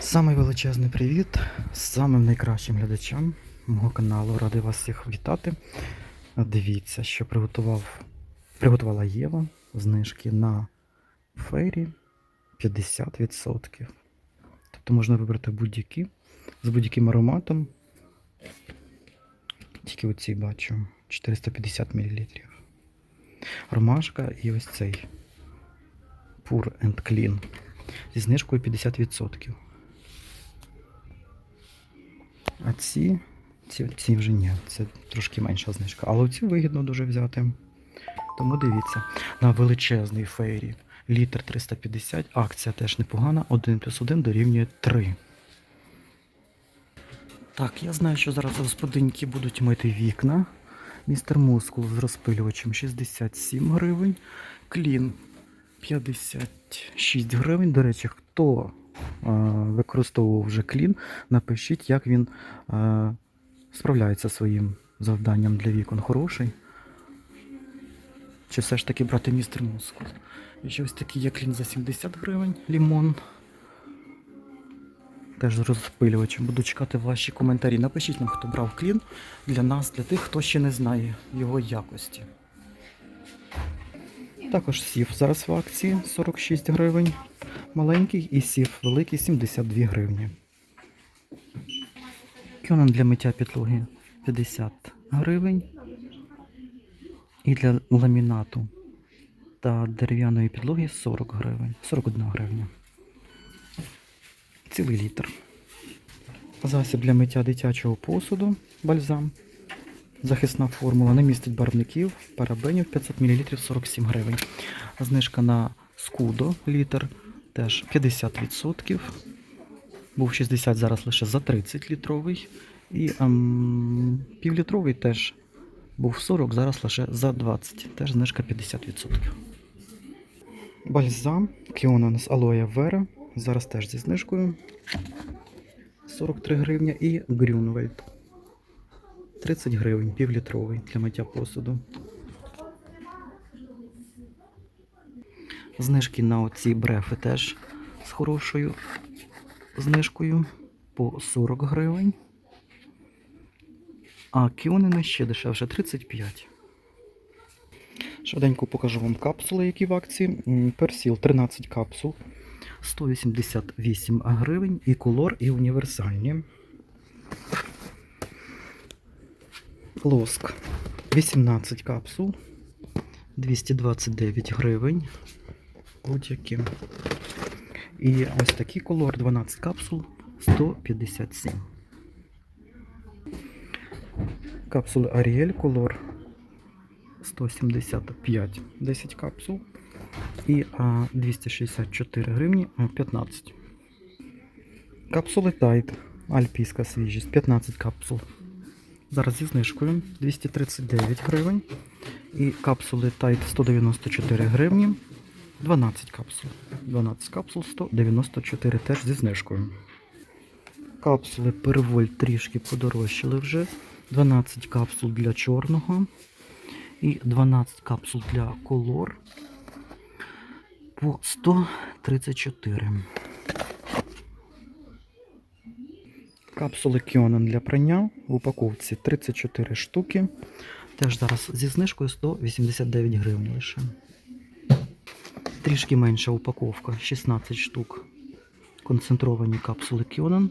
Самий величезний привіт самим найкращим глядачам мого каналу. Радий вас всіх вітати. Дивіться, що приготував, приготувала Єва знижки на фейрі 50%. Тобто можна вибрати будь-які з будь-яким ароматом. Тільки оці бачу 450 мл. Ромашка і ось цей Pure and Clean зі знижкою 50%. А ці, ці, ці вже ні, це трошки менша знижка. Але ці вигідно дуже взяти. Тому дивіться, на величезний фейрі літр 350, акція теж непогана, 1 плюс 1 дорівнює 3. Так, я знаю, що зараз господинки будуть мити вікна. Містер Мускул з розпилювачем 67 гривень. Клін 56 гривень. До речі, хто використовував вже клін, напишіть, як він е, справляється своїм завданням для вікон. Хороший. Чи все ж таки брати містер Мускул? І ще ось такий є клін за 70 гривень, лімон. Теж з розпилювачем. Буду чекати ваші коментарі. Напишіть нам, хто брав клін для нас, для тих, хто ще не знає його якості. Також сів зараз в акції 46 гривень маленький і сів великий 72 гривні. Кьонан для миття підлоги 50 гривень. І для ламінату та дерев'яної підлоги 40 гривень. 41 гривня. Цілий літр. Засіб для миття дитячого посуду, бальзам. Захисна формула не містить барвників, парабенів 500 мл 47 гривень. Знижка на скудо літр теж 50%. Був 60, зараз лише за 30 літровий. І ем, півлітровий теж був 40, зараз лише за 20. Теж знижка 50%. Бальзам Кіонан з алоє Вера. Зараз теж зі знижкою 43 гривня. І Грюнвельд 30 гривень, півлітровий для миття посуду. Знижки на оці брефи теж з хорошою знижкою по 40 гривень. А кіонини ще дешевше 35. Швиденько покажу вам капсули, які в акції. Персіл 13 капсул 188 гривень. І колор, і універсальні. Лоск 18 капсул 229 гривень. Будь-які. І ось такий колор 12 капсул 157. Капсули Ariel колор 175 10 капсул. І 264 гривні 15. Капсули Tide. Альпійська свіжість 15 капсул. Зараз зі знижкою 239 гривень. І капсули Tide 194 гривні. 12 капсул. 12 капсул 194 теж зі знижкою. Капсули Перволь трішки подорожчали вже. 12 капсул для чорного і 12 капсул для колор по 134. Капсули Кіонан для прання в упаковці 34 штуки. Теж зараз зі знижкою 189 гривень лише. Трішки менша упаковка 16 штук. Концентровані капсули Кіонан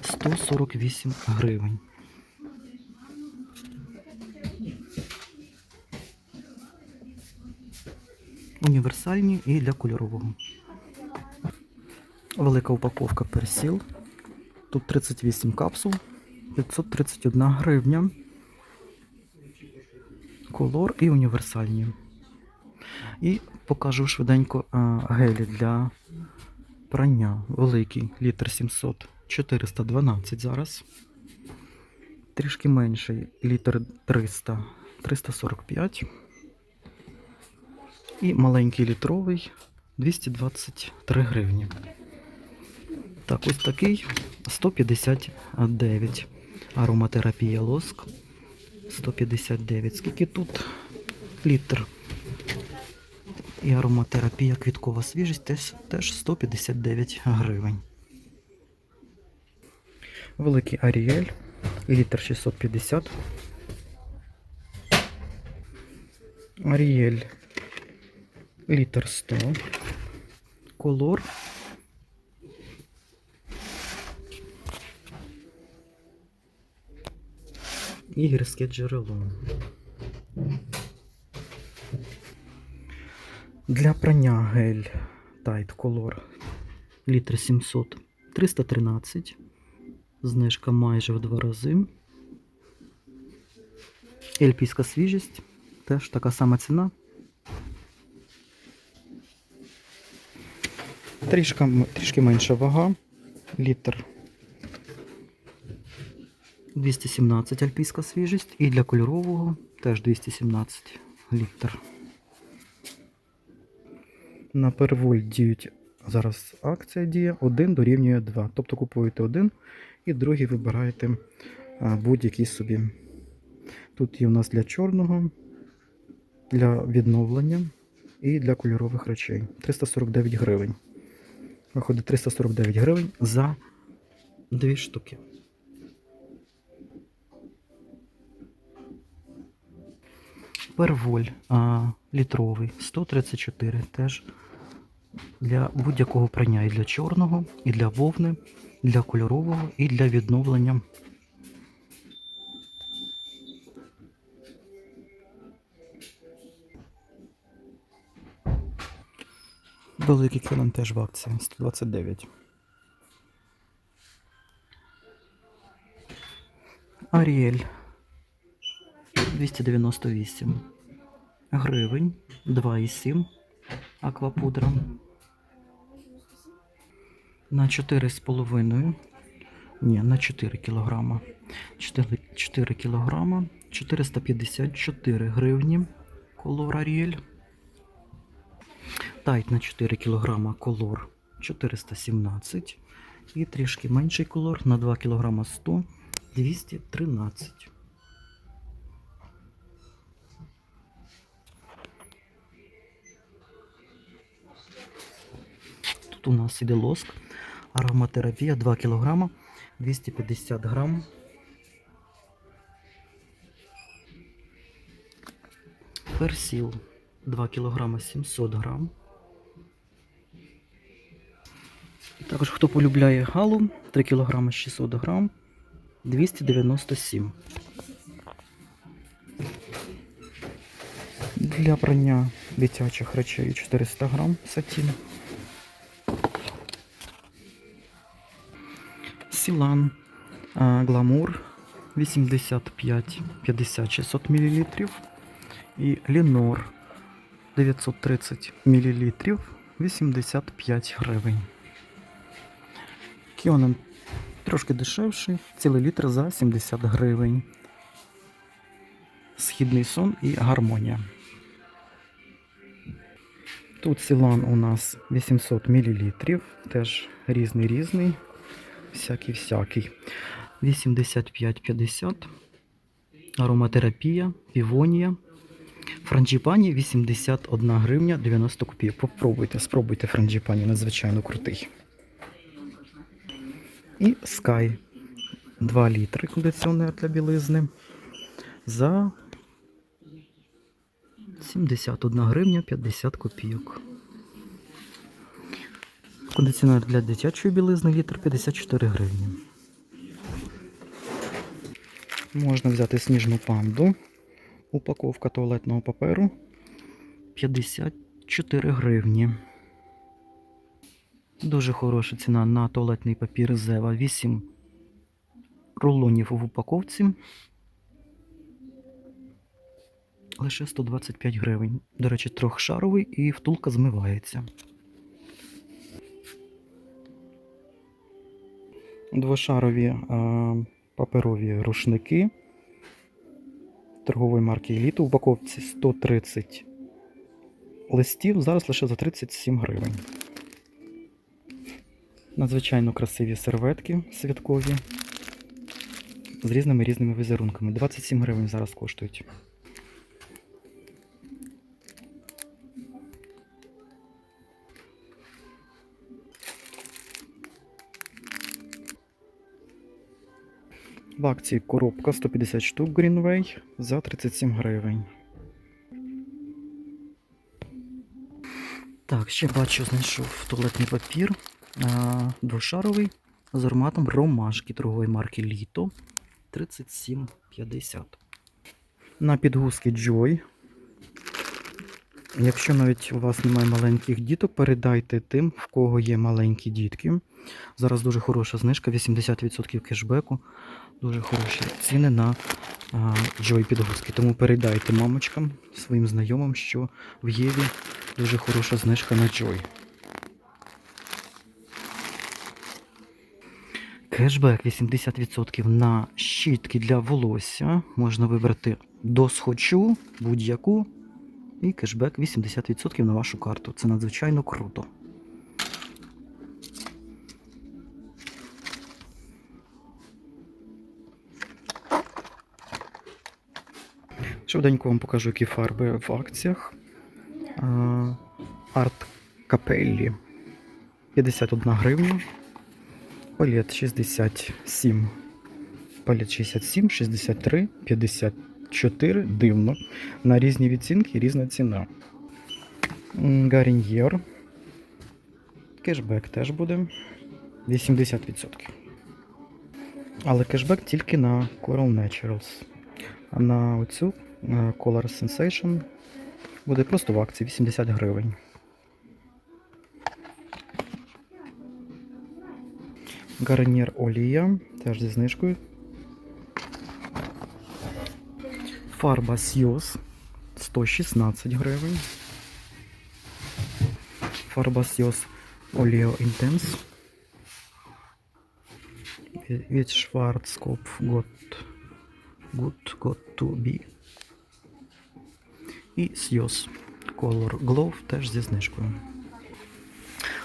148 гривень. Універсальні і для кольорового. Велика упаковка персіл. Тут 38 капсул, 531 гривня. Колор і універсальні. І покажу швиденько гелі для прання. Великий літр 700 412 зараз. Трішки менший літр 300 345. І маленький літровий 223 гривні. Так, ось такий 159. Ароматерапія лоск 159. Скільки тут літр? І ароматерапія квіткова свіжість теж, теж 159 гривень. Великий Аріель, літр 650. Аріель, літр 100. Колор. І гірське джерело. Для прання гель Tide Color літр 700 313. Знижка майже в два рази. Ельпійська свіжість. Теж така сама ціна. Трішка, трішки менша вага. Літр 217 альпійська свіжість. І для кольорового теж 217 літр. На перволь діють зараз акція діє 1 дорівнює 2. Тобто купуєте один і другий вибираєте будь-який собі. Тут є у нас для чорного, для відновлення і для кольорових речей. 349 гривень. Виходить 349 гривень за дві штуки. Перволь а, літровий 134 теж для будь-якого прання і для чорного, і для вовни, і для кольорового, і для відновлення. Великий кілон теж в акції 129. Аріель 298 гривень 2,7 аквапудра. На 4,5. Ні, на 4 кілограма. 4, 4 кілограма. 454 гривні. Колор Аріель. Тайт на 4 кілограма колор 417. І трішки менший колор на 2 кілограма 100 213. Тут у нас іде лоск. Ароматерапія 2 кг 250 грам. Персіл 2 кг 700 грам. Також хто полюбляє галу 3 кг 600 грам 297. Для прання дитячих речей 400 грам сатін. Сілан Гламур 85 50 600 мл. І Лінор 930 мл 85 гривень. Кіонен трошки дешевший, цілий літр за 70 гривень. Східний сон і гармонія. Тут Сілан у нас 800 мл, теж різний різний, всякий всякий. 85-50. Ароматерапія, півонія. Франджіпані 81 гривня 90 копійок. Попробуйте, спробуйте франджіпані, надзвичайно крутий. І Sky 2 літри кондиціонер для білизни за 71 гривня 50 копійок. Кондиціонер для дитячої білизни літр 54 гривні. Можна взяти сніжну панду. Упаковка туалетного паперу 54 гривні. Дуже хороша ціна на туалетний папір Зева. 8 рулонів в упаковці. Лише 125 гривень. До речі, трьохшаровий і втулка змивається. Двошарові е, паперові рушники торгової марки Еліт у упаковці 130 листів, зараз лише за 37 гривень. Надзвичайно красиві серветки святкові з різними різними візерунками. 27 гривень зараз коштують. В акції коробка 150 штук Greenway за 37 гривень. Так, ще бачу, знайшов туалетний папір а, двошаровий з ароматом ромашки торгової марки Літо 37,50. На підгузки Joy. Якщо навіть у вас немає маленьких діток, передайте тим, в кого є маленькі дітки. Зараз дуже хороша знижка, 80% кешбеку. Дуже хороші ціни на Joy підгузки. Тому передайте мамочкам, своїм знайомим, що в Єві дуже хороша знижка на Joy. Кешбек 80% на щітки для волосся. Можна вибрати досхочу будь-яку. І кешбек 80% на вашу карту. Це надзвичайно круто. Швиденько вам покажу, які фарби в акціях. Арт Капеллі 51 гривня. Палет 67. Палет 67, 63, 54. Дивно. На різні відцінки різна ціна. Гаріньєр. Кешбек теж буде 80%. Але кешбек тільки на Coral Naturals. А на оцю е, Color Sensation буде просто в акції 80 гривень. Гарнір олія, теж зі знижкою. Фарба Сйоз 116 гривень. Фарба Сйоз Олео Intense від Schwarzkopf Got, Good Got to Be. І Сйоз Color Glow теж зі знижкою.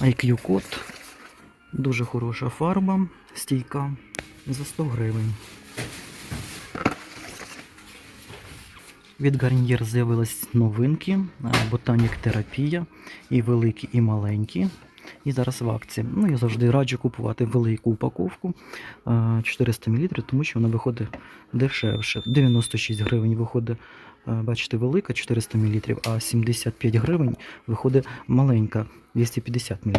IQ код Дуже хороша фарба, стійка за 100 гривень. Від Гарнір з'явились новинки, ботанік терапія, і великі, і маленькі. І зараз в акції. Ну, я завжди раджу купувати велику упаковку 400 мл, тому що вона виходить дешевше. 96 гривень виходить, бачите, велика 400 мл, а 75 гривень виходить маленька 250 мл.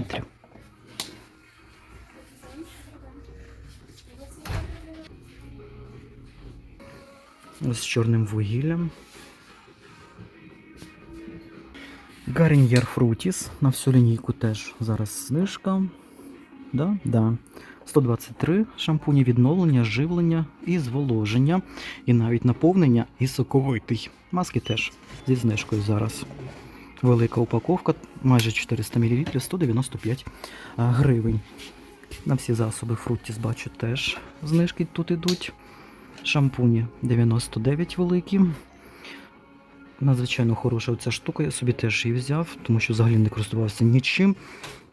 З чорним вугіллям. Гаріньєр Фрутіс на всю лінійку теж зараз знижка. Да? Да. 123 шампуні відновлення, живлення і зволоження, і навіть наповнення і соковитий. Маски теж зі знижкою зараз. Велика упаковка, майже 400 мл, 195 гривень. На всі засоби Фрутіс бачу теж знижки тут ідуть. Шампуні 99 великі. Надзвичайно хороша оця штука, я собі теж її взяв, тому що взагалі не користувався нічим,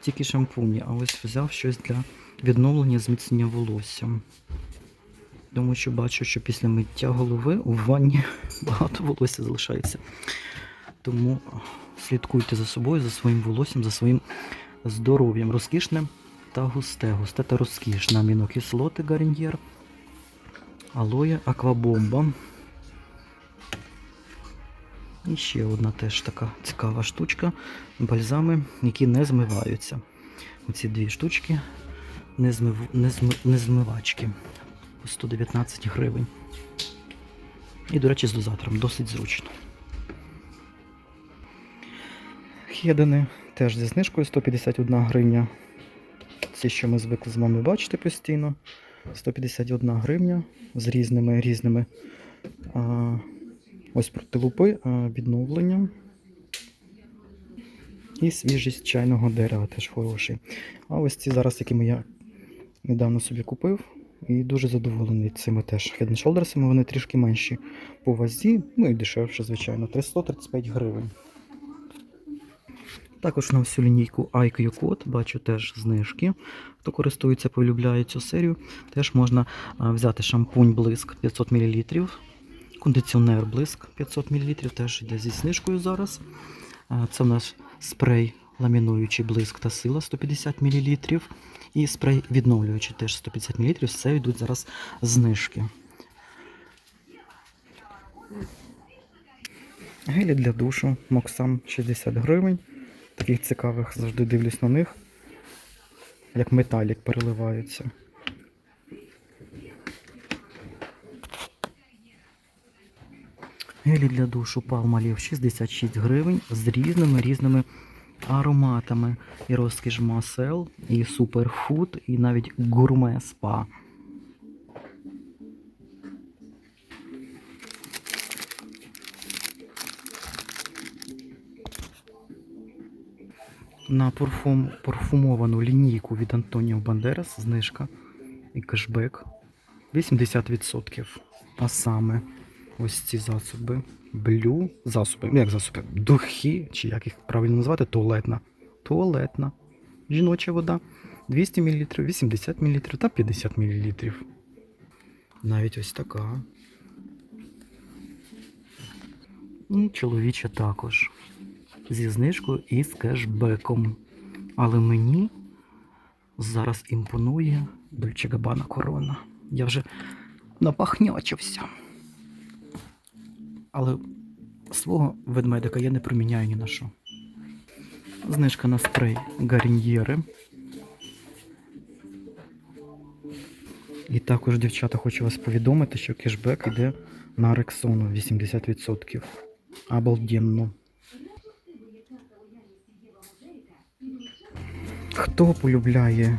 тільки шампуні, а ось взяв щось для відновлення зміцнення волосся. Тому що бачу, що після миття голови у ванні багато волосся залишається. Тому слідкуйте за собою, за своїм волоссям, за своїм здоров'ям. Розкішне та густе, густе та розкішне. Амінокислоти Гарньєр. Алоє Аквабомба. І ще одна теж така цікава штучка. Бальзами, які не змиваються. Оці дві штучки не, змив... не, зм... не змивачки. По 119 гривень. І, до речі, з дозатором досить зручно. Хедини теж зі знижкою 151 гривня. Ці, що ми звикли з вами бачити постійно. 151 гривня з різними різними а, ось проти лупи а, відновлення. І свіжість чайного дерева теж хороший. А ось ці зараз, якими я недавно собі купив, і дуже задоволений цими теж Head Shoulders, вони трішки менші по вазі, ну і дешевше, звичайно, 335 гривень. Також на всю лінійку IQ Code бачу теж знижки. Хто користується, полюбляє цю серію, теж можна взяти шампунь блиск 500 мл, кондиціонер блиск 500 мл, теж йде зі знижкою зараз. Це у нас спрей ламінуючий блиск та сила 150 мл. І спрей відновлюючий теж 150 мл. Це йдуть зараз знижки. Гелі для душу Моксам 60 гривень. Таких цікавих завжди дивлюсь на них. Як металік переливаються. Гелі для душу Palmolive 66 гривень з різними різними ароматами. І розкіш масел, і суперфуд, і навіть гурме спа. На парфум, парфумовану лінійку від Антоніо Бандерас знижка і кешбек 80%. А саме ось ці засоби. Блю засоби. Ну, Як засоби? Духи, чи як їх правильно назвати, туалетна. Туалетна. Жіноча вода 200 мл, 80 мл та 50 мл. Навіть ось така. І чоловіча також. Зі знижкою і з кешбеком. Але мені зараз імпонує Дольче Габана Корона. Я вже напахнячився. Але свого ведмедика я не проміняю ні на що. Знижка на спрей Гарньєри. І також, дівчата, хочу вас повідомити, що кешбек йде на Рексону 80%. Обалденно. Хто полюбляє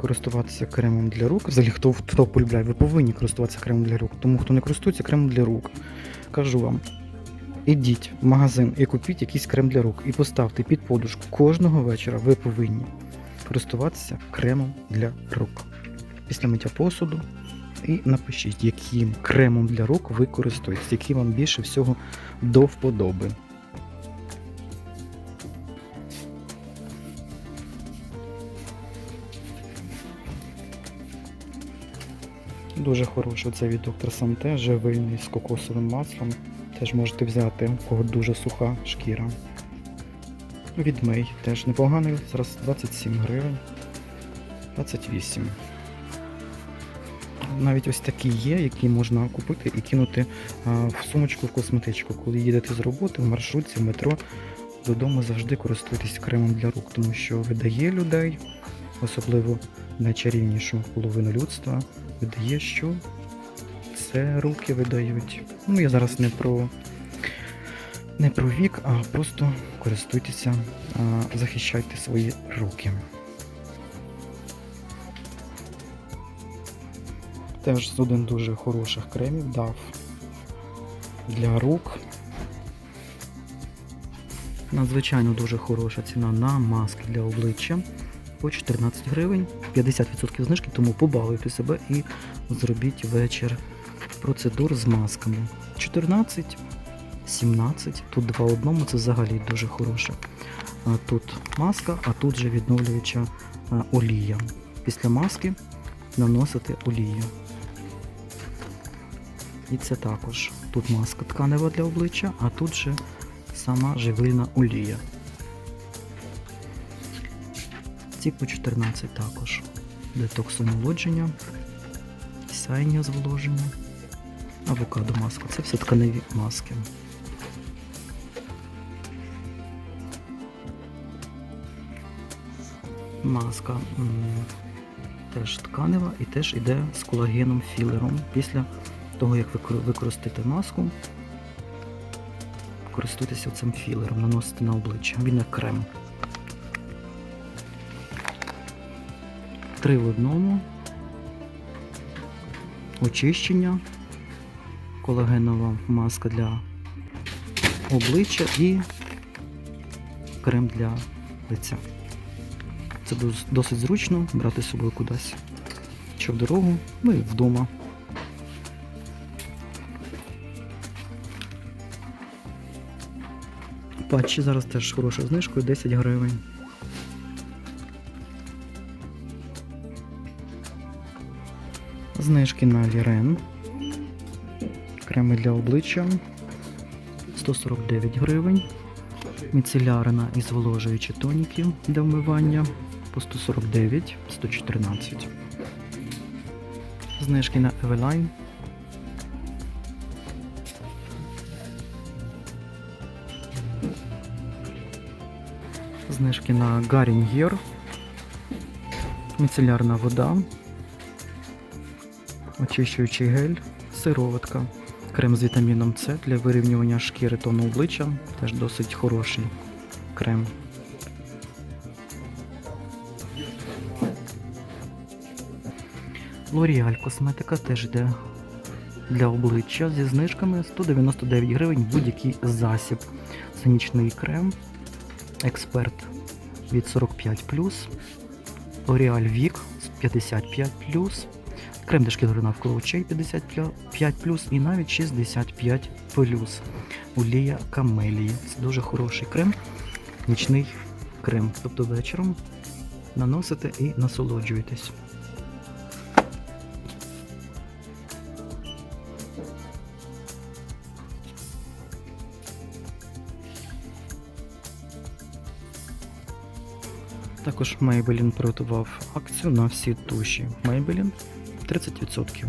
користуватися кремом для рук? Взагалі, хто, хто полюбляє, ви повинні користуватися кремом для рук. Тому хто не користується кремом для рук, кажу вам, ідіть в магазин і купіть якийсь крем для рук і поставте під подушку. Кожного вечора ви повинні користуватися кремом для рук. Після миття посуду. І напишіть, яким кремом для рук ви користуєтесь, який вам більше всього до вподоби. Дуже хороший цей від доктор Санте, живильний з кокосовим маслом. Теж можете взяти, у кого дуже суха шкіра. Відмий теж непоганий, зараз 27 гривень. 28. Навіть ось такі є, які можна купити і кинути в сумочку в косметичку. Коли їдете з роботи, в маршрутці, в метро, додому завжди користуйтесь кремом для рук, тому що видає людей, особливо найчарівнішу половину людства, видає, що це руки видають. Ну, я зараз не про не про вік, а просто користуйтеся, захищайте свої руки. Теж з один дуже хороших кремів дав для рук. Надзвичайно дуже хороша ціна на маски для обличчя по 14 гривень, 50% знижки, тому побалуйте себе і зробіть вечір процедур з масками. 14, 17, тут два в одному, це взагалі дуже хороше. Тут маска, а тут же відновлююча олія. Після маски наносити олію. І це також. Тут маска тканева для обличчя, а тут же сама живильна олія. Ці по 14 також. Детокс омолодження, сяйня зволоження, авокадо маска. Це все тканеві маски. Маска теж тканева і теж йде з колагеном філером. Після того, як ви використаєте маску, користуйтеся цим філером, наносите на обличчя. Він як крем. Три в одному. Очищення, колагенова маска для обличчя і крем для лиця. Це досить зручно брати з собою кудись. Чи в дорогу, ну і вдома. Патчі зараз теж хорошою знижкою 10 гривень. Знижки на Лірен. Креми для обличчя 149 гривень. Міцелярна і зволожуючі тоніки для вмивання по 149, 114. Знижки на Eveline. Знижки на Гарін'єр. Міцелярна вода. Очищуючий гель, сироватка. Крем з вітаміном С для вирівнювання шкіри тону обличчя. Теж досить хороший крем. L'Oreal косметика теж йде для обличчя зі знижками 199 гривень будь-який засіб. Сонячний крем, експерт від 45 L'Oreal з 55 крем для шкіри навколо очей 55 і навіть 65 Олія Камелії. Це дуже хороший крем, нічний крем. Тобто вечором наносите і насолоджуєтесь. Також Maybelline приготував акцію на всі туші. Maybelline 30%.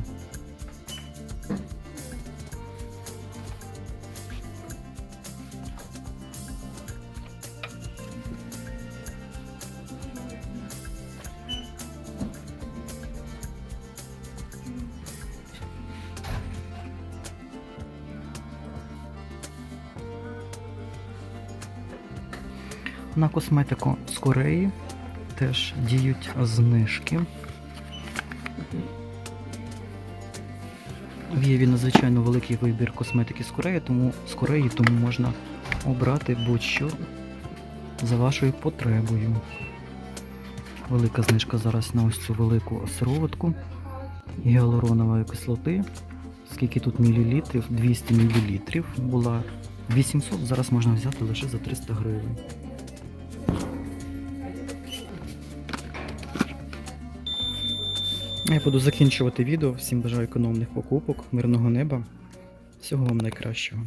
На косметику з Кореї теж діють знижки. В Єві надзвичайно великий вибір косметики з Кореї, тому з Кореї тому можна обрати будь-що за вашою потребою. Велика знижка зараз на ось цю велику сироватку гіалуронової кислоти. Скільки тут мілілітрів? 200 мілілітрів. Була 800, зараз можна взяти лише за 300 гривень. Я буду закінчувати відео. Всім бажаю економних покупок, мирного неба. Всього вам найкращого.